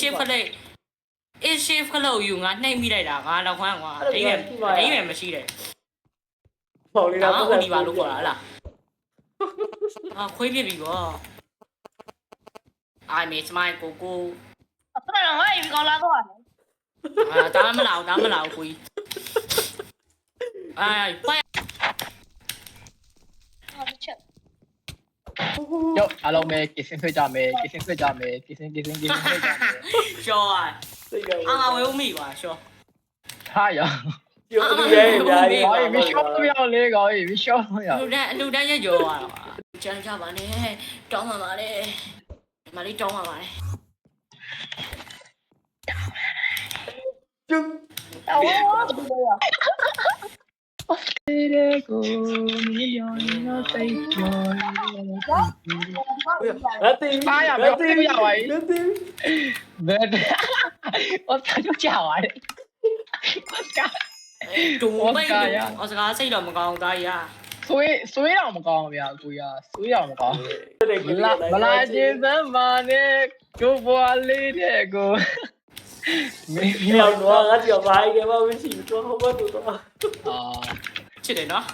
shift ခလေး A shift ခလို့ယူငါနှိမ့်မိလိုက်တာငါတော့ခွမ်းကွာအိမ်မယ်အိမ်မယ်မရှိတယ်ပေါ့လေးဒါတော့မှမဟုတ်ဒီပါလို့ခေါ်တာဟလားအာခွေးပြစ်ပြီကော I miss my coco အဲ့ဒါငါရေကောင်းလာတော့တယ်အာဒါမှမလာဘူးဒါမှမလာဘူးခွေးအိုင်ဖိုင် ဟာချက်ရောအားလုံးပဲကစ်စင်ဆွဲကြမယ်ကစ်စင်ဆွဲကြမယ်ကစ်စင်ကစ်စင်ကစ်စင်ဆွဲကြမယ်ရှော့อ่ะစိတ်ကအာငါဝဲဦးမိပါရှော့ဟာရကျိုးဒီရဲ့ညာရေးဟောမရှော့မရလေကောမရှော့မရလူတန်းလူတန်းရကြောသွားတော့ကျန်ကြပါနဲ့တောင်းပါပါလေမလေးတောင်းပါပါလေကျုပ်တော့ဘာလို့လဲ တဲ့ကိုမီလီယံနော်စိတ်ကျော်ငါတင်ပါရမယ်ပြရပါငါ යි တင်ဘယ်တော့ဆက်ကြပါလေပတ်ကဒုံပိတ်အော်စကားစိတ်တော့မကောင်းသားရဆွေးဆွေးတော့မကောင်းဗျာကိုရဆွေးတော့မကောင်းတဲ့မလာမလာခြင်းစမ်းပါနဲ့ကိုဘွားလေးတဲ့ကိုမင်းဒီအောင်တော့ငါကြောက်ပါရဲ့ဘာမရှိဘူးတော့ဟောမတူတော့အာ ချစ်တယ်နော်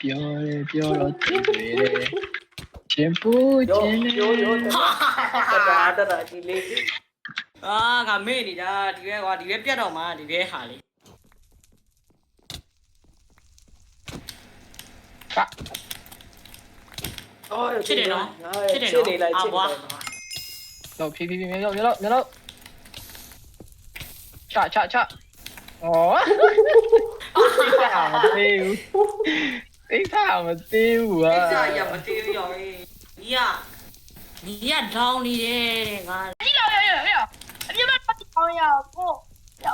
ပြောရပြောတော့တည်တယ်ချင်းပူရောချင်းရောရောတတာတတာဒီလေးအာငါမေ့နေတာဒီဘဲကွာဒီဘဲပြတ်တော့မှဒီဘဲဟာလေအော်ချစ်တယ်နော်ချစ်တယ်ချစ်နေလိုက်နော်ချစ်အာဘွားတော့ဖြည်းဖြည်းဖြည်းမြေတော့မြေတော့မြေတော့ချချချ ဩသိတာမသိဘူးသိတာမသိဘူးဟာကိစ္စရမသေးဘူးရောညီကညီကဒေါင်းနေတယ်တဲ့ငါဒီလောက်ရရရအပြစ်မဲ့ပတ်အောင်ရကို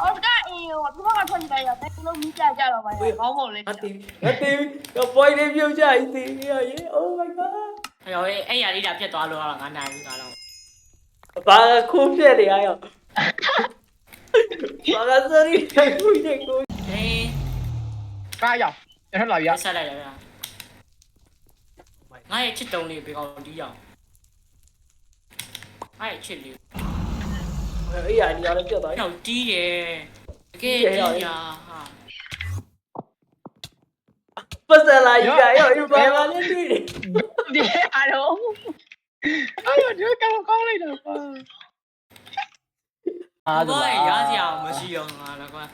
အော်စကားအေးရောဒီမှာထွက်နေကြရတဲ့လုံးမိကြကြတော့ပါရဘောင်းဖို့လေးငါတင်ငါတင်တော့ပွိုင်းလေးပြုတ်ကြဤတင်ရရေ Oh my god ရောအဲ့ရလေးတာပြတ်သွားလို့တော့ငါနိုင်ဘူးငါတော့ဘာခိုးပြက်နေရရော ဘာကစရီခုနေကိုဟင်းကားရောက်ရထလာရရက်ဆက်လိုက်ရဗျာငါရဲ့ချစ်တုံးလေးဘေကောင်တီးအောင်ငါရဲ့ချစ်လေးအေးရဒီရလည်းပြတ်သွားတော့တီးတယ်တကယ်တီးရဟာပတ်စလာရရရောဘာကလည်းတွေ့တယ်ဒီ အားဆိုတော့ရားစရာမရှိတော့ငါတော့ကွာ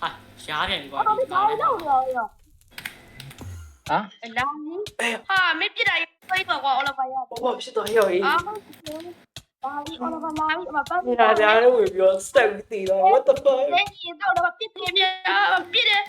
ဟာရားပြန်ပြီကွာဒီကောင်လေးတော့ရောရောဟာလာဟာမင်းပြတာရေးသိပါကွာအော်လပါရဘောဖြစ်တော့ရောရေးအာဘာဒီအော်လပါမာမပတ်ဘူးဒါကြားလို့ဝင်ပြောစတက်ပြီးတော့ what the fuck နေတော့တော့ပြစ်တယ်ပြစ်တယ်